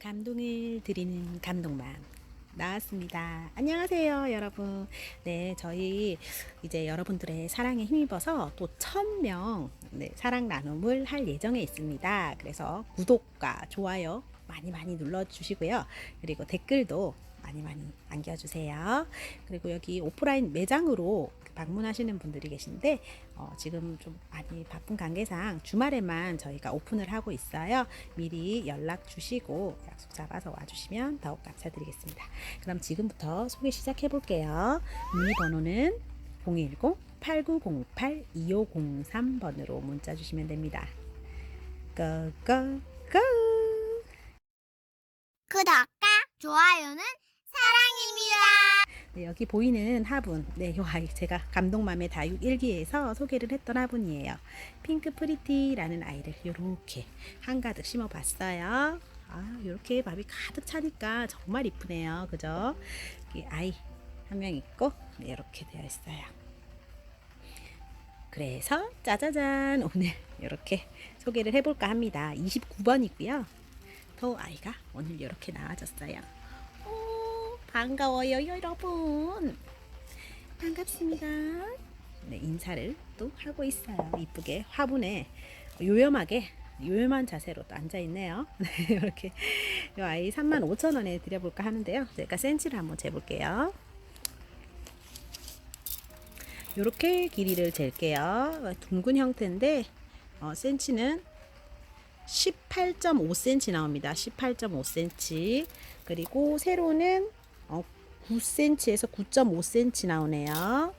감동을 드리는 감동맘 나왔습니다. 안녕하세요, 여러분. 네, 저희 이제 여러분들의 사랑에 힘입어서 또 천명 네, 사랑 나눔을 할 예정에 있습니다. 그래서 구독과 좋아요 많이 많이 눌러주시고요. 그리고 댓글도 많이 많이 남겨주세요. 그리고 여기 오프라인 매장으로 방문하시는 분들이 계신데 어, 지금 좀 많이 바쁜 관계상 주말에만 저희가 오픈을 하고 있어요. 미리 연락 주시고 약속 잡아서 와주시면 더욱 감사드리겠습니다. 그럼 지금부터 소개 시작해 볼게요. 문의 번호는 010-8908-2503번으로 문자 주시면 됩니다. 고고고! 구독과 좋아요는. 네, 여기 보이는 화분, 네, 요 아이 제가 감동맘의 다육 일기에서 소개를 했던 화분이에요. 핑크 프리티라는 아이를 이렇게 한가득 심어봤어요. 아, 이렇게 밥이 가득 차니까 정말 이쁘네요, 그죠? 아이 한 명 있고 네, 이렇게 되어 있어요. 그래서 짜자잔 오늘 이렇게 소개를 해볼까 합니다. 29번이고요. 더 아이가 오늘 이렇게 나와줬어요. 오, 반가워요, 여러분. 반갑습니다. 네, 인사를 또 하고 있어요. 이쁘게 화분에 요염하게 요염한 자세로 또 앉아 있네요. 네, 이렇게 이 아이 35,000원에 드려볼까 하는데요. 제가 센치를 한번 재볼게요. 이렇게 길이를 잴게요. 둥근 형태인데 어, 센치는 18.5cm 나옵니다. 18.5cm. 그리고 세로는 어, 9cm에서 9.5cm 나오네요.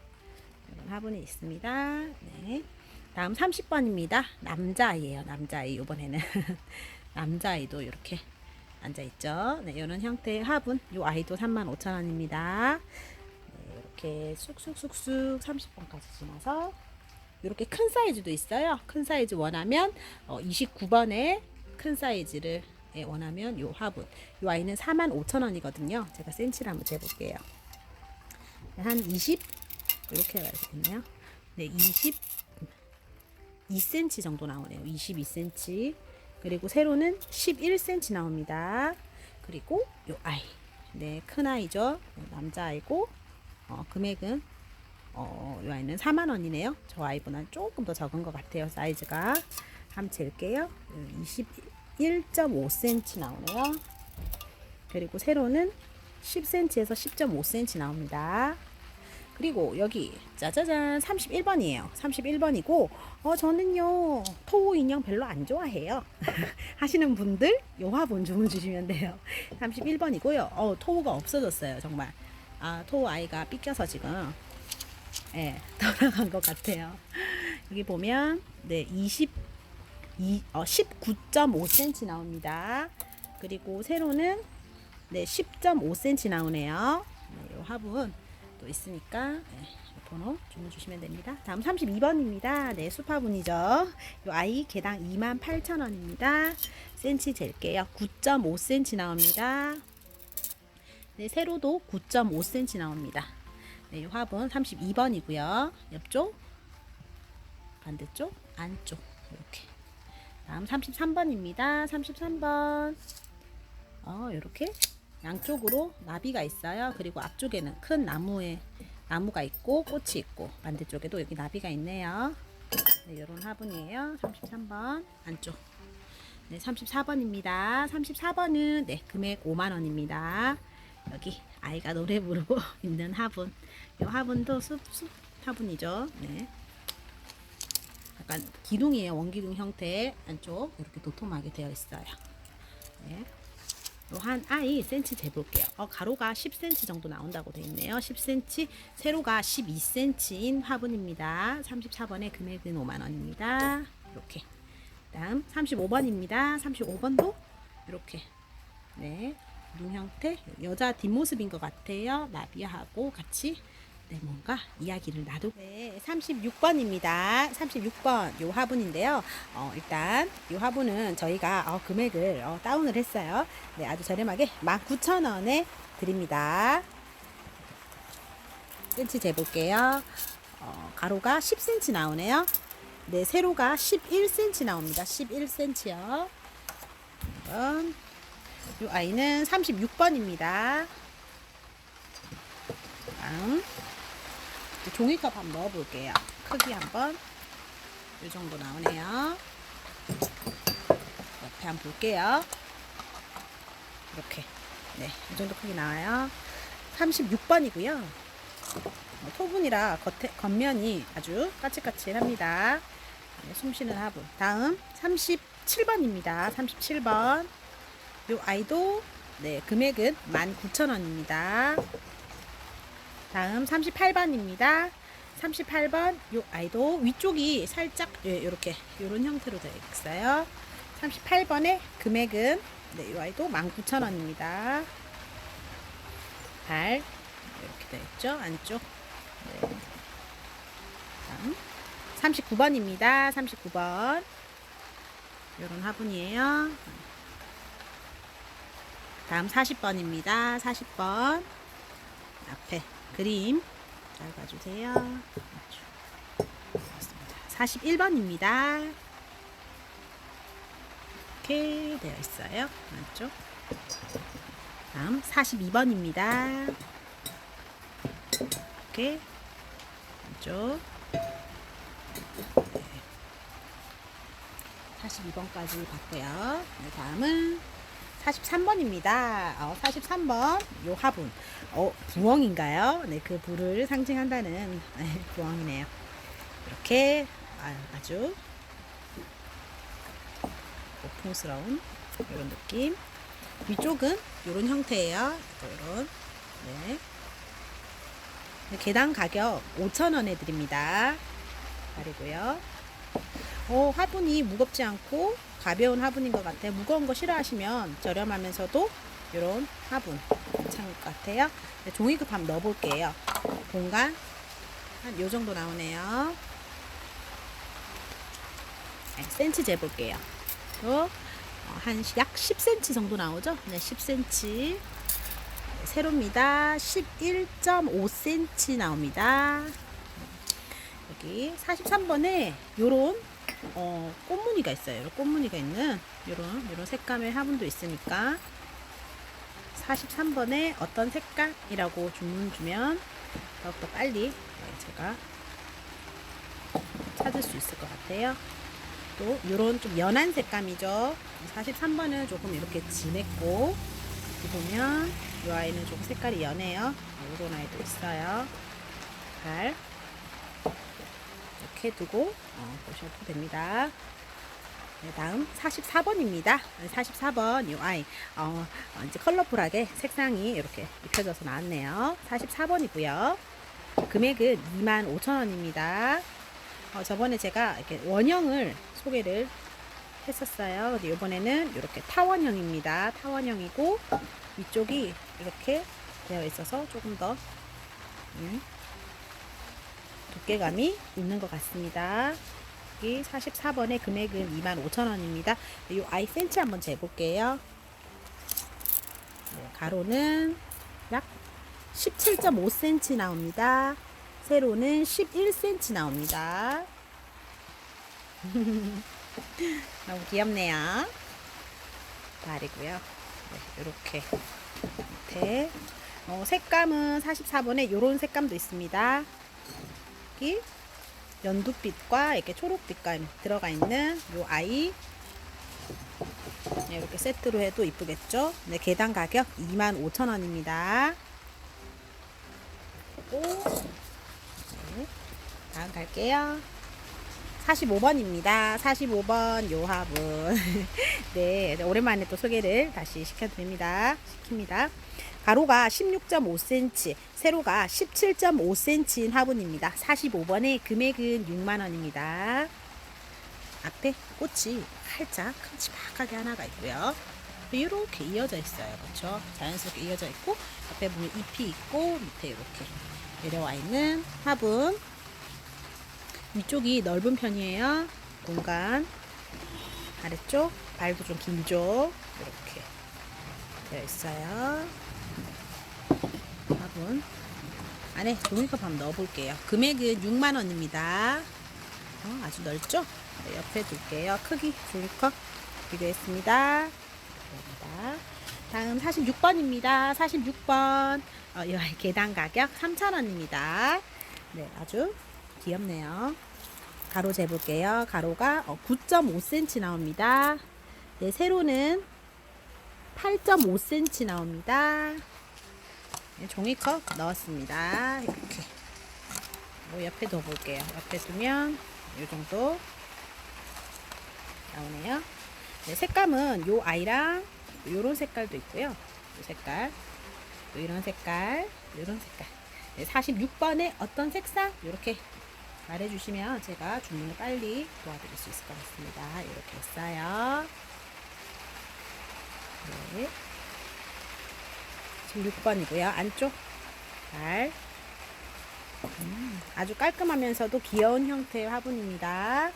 화분이 있습니다. 네. 다음 30번입니다. 남자아이예요. 남자아이. 이번에는 남자아이도 이렇게 앉아 있죠. 네, 이런 형태의 화분. 이 아이도 35,000원입니다. 네, 이렇게 쑥쑥쑥쑥 30번까지 지나서 이렇게 큰 사이즈도 있어요. 큰 사이즈 원하면 어, 29번에 큰 사이즈를 예, 원하면 요 화분. 요 아이는 45,000원이거든요. 제가 센치를 한번 재볼게요. 한 20, 이렇게 가야겠네요. 네, 20, 2cm 정도 나오네요. 22cm. 그리고 세로는 11cm 나옵니다. 그리고 요 아이. 네, 큰 아이죠. 남자아이고, 어, 금액은 어, 이 아이는 4만 원이네요. 저 아이보다 조금 더 적은 것 같아요. 사이즈가 한번 잴게요. 21.5cm 나오네요. 그리고 세로는 10cm에서 10.5cm 나옵니다. 그리고 여기 짜자잔 31번이에요. 31번이고 어 저는요 토우 인형 별로 안 좋아해요. 하시는 분들 요 화분 주문 주시면 돼요. 31번이고요. 어 토우가 없어졌어요 정말. 아 토우 아이가 삐껴서 지금 예, 돌아간 것 같아요. 여기 보면 네, 20 이, 어, 19.5cm 나옵니다. 그리고 세로는 네, 10.5cm 나오네요. 네, 이 화분 또 있으니까 네, 이 번호 주문 주시면 됩니다. 다음 32번입니다. 네, 수파분이죠. 이 아이 개당 28,000원입니다. 센치 잴게요. 9.5cm 나옵니다. 네, 세로도 9.5cm 나옵니다. 네, 이 화분 32번이고요. 옆쪽, 반대쪽, 안쪽 이렇게. 다음 33번입니다. 33번. 어, 이렇게 양쪽으로 나비가 있어요. 그리고 앞쪽에는 큰 나무에 나무가 있고 꽃이 있고 반대쪽에도 여기 나비가 있네요. 네, 이런 화분이에요. 33번 안쪽. 네, 34번입니다. 34번은 네, 금액 5만 원입니다. 여기 아이가 노래 부르고 있는 화분. 이 화분도 숲, 숲 화분이죠. 네. 약간 기둥이에요. 원기둥 형태 안쪽 이렇게 도톰하게 되어 있어요. 네. 한 아이 센치 재볼게요. 어, 가로가 10cm 정도 나온다고 되어 있네요. 10cm, 세로가 12cm인 화분입니다. 34번의 금액은 5만 원입니다. 이렇게. 다음 35번입니다. 35번도 이렇게 네, 눈 형태 여자 뒷모습인 것 같아요. 나비하고 같이 네, 뭔가 이야기를 나누. 네, 36번입니다. 36번 요 화분인데요. 어, 일단 요 화분은 저희가 어, 금액을 어, 다운을 했어요. 네, 아주 저렴하게 19,000원에 드립니다. 센치 재볼게요. 어, 가로가 10cm 나오네요. 네, 세로가 11cm 나옵니다. 11cm요. 이건 이 아이는 36번입니다. 다음 이제 종이컵 한번 넣어볼게요. 크기 한번 이 정도 나오네요. 옆에 한번 볼게요. 이렇게 네, 이 정도 크기 나와요. 36번이고요. 토분이라 겉에, 겉면이 아주 까칠까칠합니다. 네, 숨쉬는 화분. 다음 37번입니다. 37번. 요 아이도 네, 금액은 19,000원입니다. 다음 38번입니다. 38번 요 아이도 위쪽이 살짝 예, 이렇게 이런 형태로 되어 있어요. 38번의 금액은 네, 이 아이도 19,000원입니다. 발 이렇게 되어 있죠. 안쪽. 네. 다음 39번입니다. 39번. 이런 화분이에요. 다음 40번입니다. 40번. 앞에 그림 잘 봐주세요. 그렇습니다. 41번입니다. 이렇게 되어 있어요. 맞죠? 다음 42번입니다. 이렇게 왼쪽 42번까지 봤고요. 네, 다음은 43번입니다. 어, 43번 요 화분. 어, 부엉인가요? 네, 그 불을 상징한다는 네, 부엉이네요. 이렇게 아, 아주 고풍스러운 이런 느낌. 위쪽은 이런 형태예요. 이런 네. 네, 개당 가격 5,000원에 드립니다. 가리고요. 어, 화분이 무겁지 않고 가벼운 화분인 것 같아요. 무거운 거 싫어하시면 저렴하면서도 이런 화분 괜찮을 것 같아요. 네, 종이컵 한번 넣어볼게요. 공간 한 요 정도 나오네요. 네, 센치 재볼게요. 또, 어, 한약 10cm 정도 나오죠? 네, 10cm. 네, 세로입니다. 11.5cm 나옵니다. 여기 43번에 요런 어, 꽃무늬가 있어요. 꽃무늬가 있는 요런 요런 색감의 화분도 있으니까 43번에 어떤 색감이라고 주문 주면 더욱더 빨리 네, 제가 찾을 수 있을 것 같아요. 또 요런 좀 연한 색감이죠. 43번은 조금 이렇게 진했고 여기 보면 이 아이는 조금 색깔이 연해요. 요런 아이도 있어요. 발 이렇게 두고 어, 보셔도 됩니다. 네, 다음 44번입니다. 44번 이 아이 어, 어, 이제 컬러풀하게 색상이 이렇게 입혀져서 나왔네요. 44번이고요. 금액은 25,000원입니다. 어, 저번에 제가 이렇게 원형을 소개를 했었어요. 근데 이번에는 이렇게 타원형입니다. 타원형이고 위쪽이 이렇게 되어 있어서 조금 더 음, 두께감이 있는 것 같습니다. 여기 44번의 금액은 25,000원입니다. 이 아이 센치 한번 재볼게요. 네, 가로는 약 17.5cm 나옵니다. 세로는 11cm 나옵니다. 너무 귀엽네요. 발이고요. 네, 이렇게 밑에 어, 색감은 44번에 이런 색감도 있습니다. 여기 연두빛과 이렇게 초록빛감 들어가 있는 요 아이 네, 이렇게 세트로 해도 이쁘겠죠? 네, 개당 가격 25,000원입니다. 네, 다음 갈게요. 45번입니다. 45번 요 화분. 네, 네, 오랜만에 또 소개를 다시 시켜드립니다. 시킵니다. 가로가 16.5cm, 세로가 17.5cm인 화분입니다. 45번의 금액은 6만원입니다. 앞에 꽃이 활짝 큼지막하게 하나가 있고요. 이렇게 이어져 있어요. 그렇죠? 자연스럽게 이어져 있고 앞에 보면 잎이 있고 밑에 이렇게 내려와 있는 화분. 위쪽이 넓은 편이에요. 공간. 아래쪽 발도 좀 길죠. 이렇게 되어 있어요. 화분 안에 종이컵 한번 넣어볼게요. 금액은 6만 원입니다. 어, 아주 넓죠? 네, 옆에 둘게요. 크기 종이컵 비교했습니다. 다음 46번입니다. 46번. 어, 이 계단 가격 3,000원입니다. 네, 아주 귀엽네요. 가로 재볼게요. 가로가 어, 9.5cm 나옵니다. 네, 세로는 8.5cm 나옵니다. 네, 종이컵 넣었습니다. 이렇게. 요 옆에 둬볼게요. 옆에 두면 이 정도 나오네요. 네, 색감은 요 아이랑 요런 색깔도 있고요. 요 색깔, 또 이런 색깔, 요런 색깔. 네, 46번에 어떤 색상? 이렇게 말해주시면 제가 주문을 빨리 도와드릴 수 있을 것 같습니다. 이렇게 했어요. 네. 16번이고요. 안쪽 발. 음, 아주 깔끔하면서도 귀여운 형태의 화분입니다.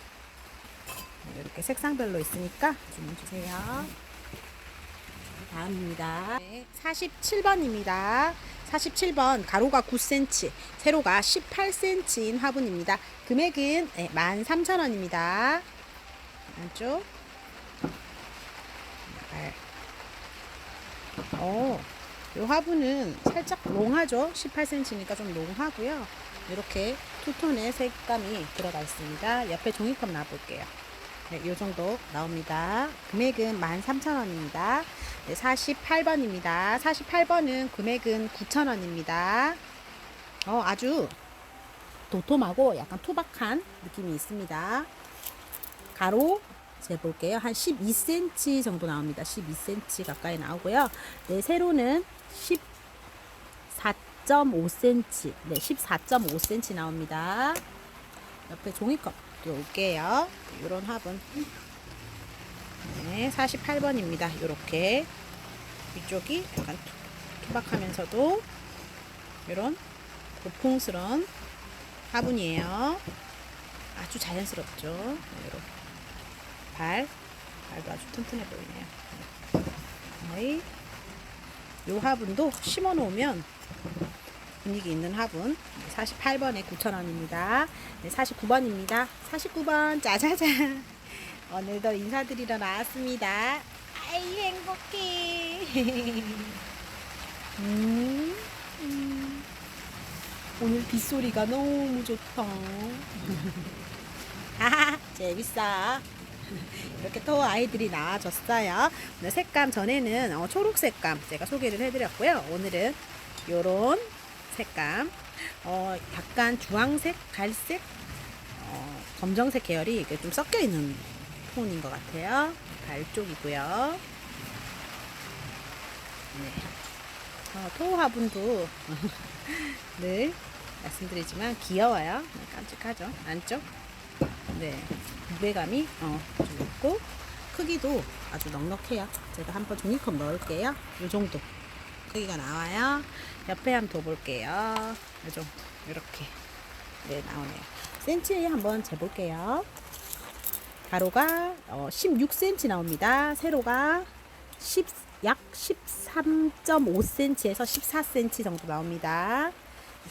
네, 이렇게 색상별로 있으니까 주문 주세요. 다음입니다. 네, 47번입니다. 47번 가로가 9cm, 세로가 18cm인 화분입니다. 금액은 네, 13,000원입니다. 안쪽. 발. 어, 이 화분은 살짝 롱하죠. 18cm니까 좀 롱하고요. 이렇게 투톤의 색감이 들어가 있습니다. 옆에 종이컵 놔볼게요. 네, 이 정도 나옵니다. 금액은 13,000원입니다. 네, 48번입니다. 48번은 금액은 9,000원입니다. 어, 아주 도톰하고 약간 투박한 느낌이 있습니다. 가로 재볼게요. 한 12cm 정도 나옵니다. 12cm 가까이 나오고요. 네, 세로는 14.5cm. 네, 14.5cm 나옵니다. 옆에 종이컵 올게요. 이런 화분. 네, 48번입니다. 이렇게 이쪽이 약간 투- 투박하면서도 이런 고풍스러운 화분이에요. 아주 자연스럽죠. 이렇게 발, 발도 아주 튼튼해 보이네요. 네. 요 화분도 심어 놓으면 분위기 있는 화분 48번에 9,000원입니다. 네, 49번입니다. 49번 짜자잔 오늘도 인사드리러 나왔습니다. 아이 행복해. 음, 음. 오늘 빗소리가 너무 좋다. 하하 재밌어. 이렇게 또 아이들이 나와줬어요. 오늘 색감 전에는 어, 초록 색감 제가 소개를 해드렸고요. 오늘은 요런 색감, 어, 약간 주황색, 갈색, 어, 검정색 계열이 이렇게 좀 섞여 있는 톤인 것 같아요. 발 쪽이고요. 네. 어, 토 화분도 늘 말씀드리지만 귀여워요. 네, 깜찍하죠. 안쪽. 네. 무게감이 어, 좀 있고 크기도 아주 넉넉해요. 제가 한번 종이컵 넣을게요. 이 정도 크기가 나와요. 옆에 한 번 더 볼게요. 이 정도 이렇게 네 나오네요. 센치 한번 재볼게요. 가로가 어, 16cm 나옵니다. 세로가 10, 약 13.5cm에서 14cm 정도 나옵니다.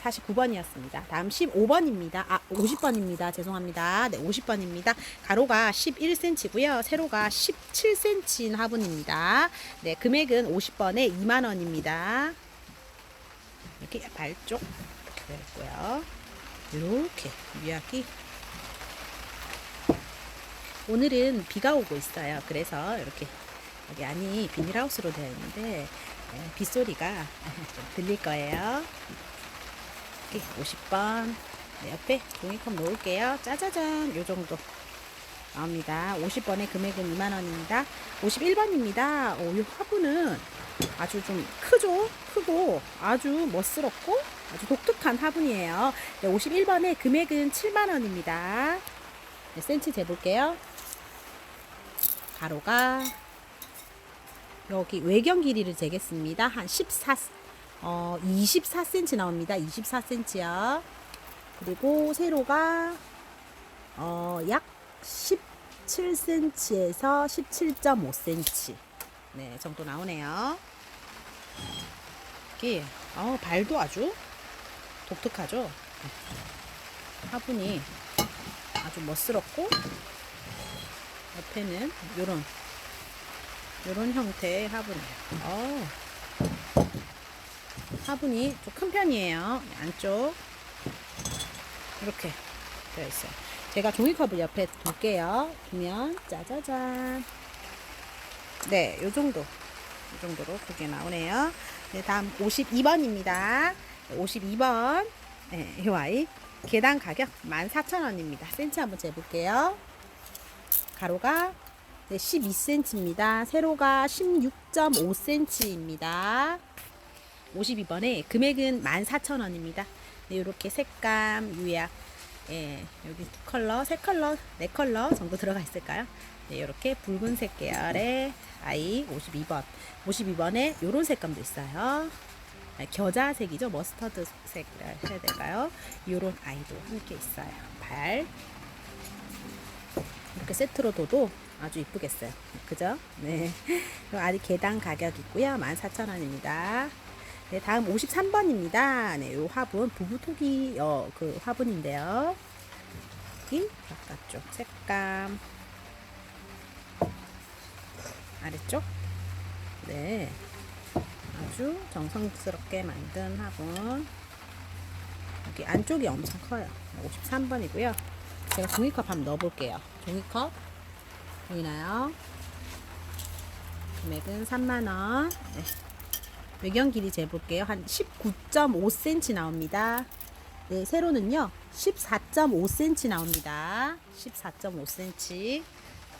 49번이었습니다. 다음 15번입니다. 아, 50번입니다. 죄송합니다. 네, 50번입니다. 가로가 11cm고요. 세로가 17cm인 화분입니다. 네, 금액은 50번에 2만 원입니다. 이렇게 발쪽 이렇게 되어 있고요. 이렇게 위약이 오늘은 비가 오고 있어요. 그래서 이렇게 여기 안이 비닐하우스로 되어 있는데 네, 빗소리가 좀 들릴 거예요. 이렇게 50번 네, 옆에 종이컵 놓을게요. 짜자잔 요 정도 나옵니다. 50번의 금액은 2만원입니다. 51번입니다. 오, 이 화분은 아주 좀 크죠? 크고 아주 멋스럽고 아주 독특한 화분이에요. 네, 51번의 금액은 7만원입니다. 네, 센치 재볼게요. 가로가 여기 외경 길이를 재겠습니다. 한 14, 어, 24cm 나옵니다. 24cm요. 그리고 세로가 어, 약 17cm에서 17.5cm 네 정도 나오네요. 이게 어, 발도 아주 독특하죠. 화분이 아주 멋스럽고 옆에는 요런 이런 형태의 화분이에요. 어. 화분이 좀 큰 편이에요. 안쪽 이렇게 되어 있어요. 제가 종이컵을 옆에 둘게요. 두면 짜자잔. 네, 요 정도. 요 정도로 크게 나오네요. 네, 다음 52번입니다. 52번. 네, 이 아이 계단 가격 14,000원입니다. 센치 한번 재볼게요. 가로가 네, 12cm입니다. 세로가 16.5cm입니다. 52번에 금액은 14,000원입니다. 네, 이렇게 색감, 유약, 예, 여기 두 컬러, 세 컬러, 네 컬러 정도 들어가 있을까요? 네, 이렇게 붉은색 계열의 아이 52번. 52번에 이런 색감도 있어요. 네, 겨자색이죠. 머스터드 색이라 해야 될까요? 이런 아이도 함께 있어요. 발. 이렇게 세트로 둬도 아주 이쁘겠어요. 그죠? 네. 아직 계단 가격이고요. 14,000원입니다. 네, 다음 53번입니다. 네, 요 화분 부부토기 어, 그 화분인데요. 여기 바깥쪽 색감. 아래쪽? 네. 아주 정성스럽게 만든 화분. 여기 안쪽이 엄청 커요. 53번이고요. 제가 종이컵 한번 넣어볼게요. 종이컵. 보이나요? 금액은 3만원. 네. 외경 길이 재볼게요. 한 19.5cm 나옵니다. 네, 세로는요. 14.5cm 나옵니다. 14.5cm.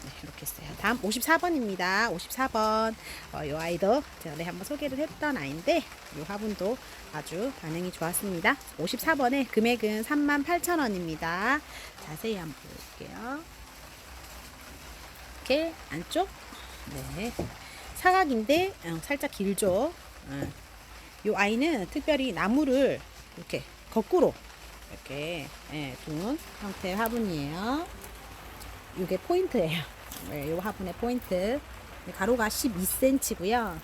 네, 이렇게 있어요. 다음 54번입니다. 54번. 어, 요 아이도 전에 한번 소개를 했던 아이인데, 요 화분도 아주 반응이 좋았습니다. 54번에 금액은 38,000원입니다. 자세히 한번 볼게요. 이렇게 안쪽. 네. 사각인데, 어, 살짝 길죠. 어. 요 아이는 특별히 나무를 이렇게 거꾸로 이렇게 예, 둔 형태의 화분이에요. 이게 포인트예요. 네, 요 화분의 포인트. 가로가 12cm고요.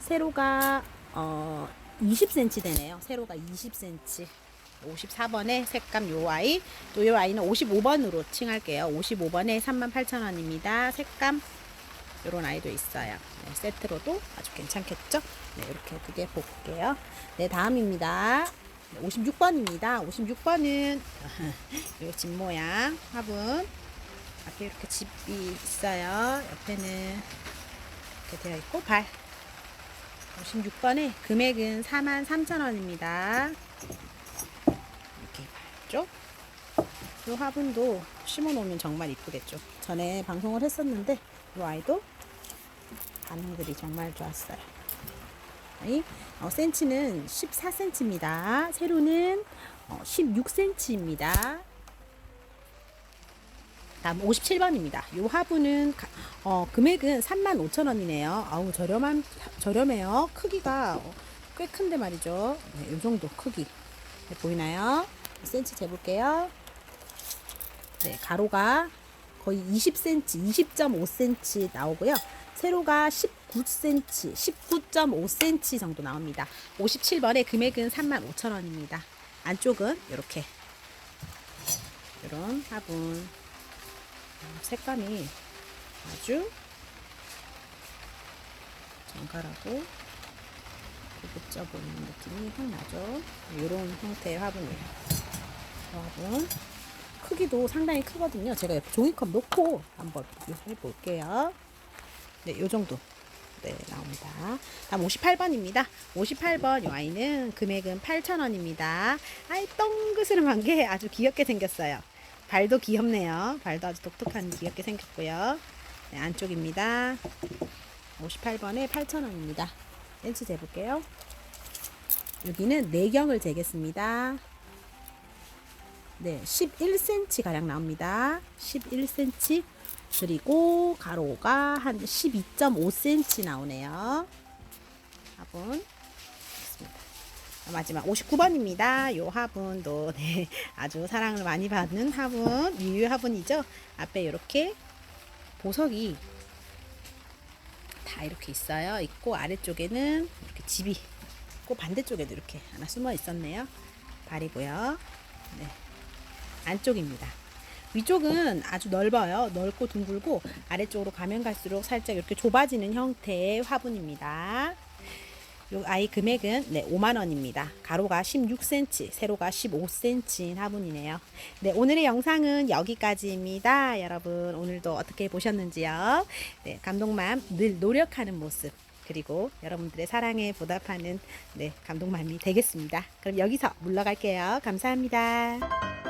세로가 어 20cm 되네요. 세로가 20cm. 54번에 색감 요 아이 또 요 아이는 55번으로 칭할게요. 55번에 38,000원입니다. 색감 이런 아이도 있어요. 네, 세트로도 아주 괜찮겠죠? 네, 이렇게 두 개 볼게요. 네, 다음입니다. 56번입니다. 56번은 이집 모양 화분 앞에 이렇게 집이 있어요. 옆에는 이렇게 되어 있고 발 56번에 금액은 43,000원입니다. 이렇게 쪽. 이 화분도 심어 놓으면 정말 이쁘겠죠. 전에 방송을 했었는데 이 아이도 반응들이 정말 좋았어요. 이 어, 센치는 14cm입니다. 세로는 어, 16cm입니다. 다음 57번입니다. 이 화분은 가- 어, 금액은 35,000원이네요. 아우 저렴한 저렴해요. 크기가 어, 꽤 큰데 말이죠. 네, 이 정도 크기 네, 보이나요? 센치 재볼게요. 네, 가로가 거의 20cm, 20.5cm 나오고요. 세로가 19cm, 19.5cm 정도 나옵니다. 57번의 금액은 35,000원입니다. 안쪽은 이렇게 이런 화분 어, 색감이 아주 정갈하고 고급져 보이는 느낌이 확 나죠. 이런 형태의 화분이에요. 이 화분 크기도 상당히 크거든요. 제가 종이컵 놓고 한번 해볼게요. 네, 요 정도. 네, 나옵니다. 다음 58번입니다. 58번 이 아이는 금액은 8,000원입니다. 아이, 똥그스름한 게 아주 귀엽게 생겼어요. 발도 귀엽네요. 발도 아주 독특한 귀엽게 생겼고요. 네, 안쪽입니다. 58번에 8,000원입니다. 센치 재볼게요. 여기는 내경을 재겠습니다. 네, 11cm 가량 나옵니다. 11cm 그리고 가로가 한 12.5cm 나오네요. 화분 있습니다. 마지막 59번입니다. 요 화분도 네, 아주 사랑을 많이 받는 화분, 유유 화분이죠. 앞에 이렇게 보석이 다 이렇게 있어요. 있고 아래쪽에는 이렇게 집이 있고 반대쪽에도 이렇게 하나 숨어 있었네요. 발이고요. 네. 안쪽입니다. 위쪽은 아주 넓어요. 넓고 둥글고 아래쪽으로 가면 갈수록 살짝 이렇게 좁아지는 형태의 화분입니다. 요 아이 금액은 네, 5만 원입니다. 가로가 16cm, 세로가 15cm인 화분이네요. 네, 오늘의 영상은 여기까지입니다. 여러분, 오늘도 어떻게 보셨는지요? 네, 감동맘 늘 노력하는 모습 그리고 여러분들의 사랑에 보답하는 네, 감동맘이 되겠습니다. 그럼 여기서 물러갈게요. 감사합니다.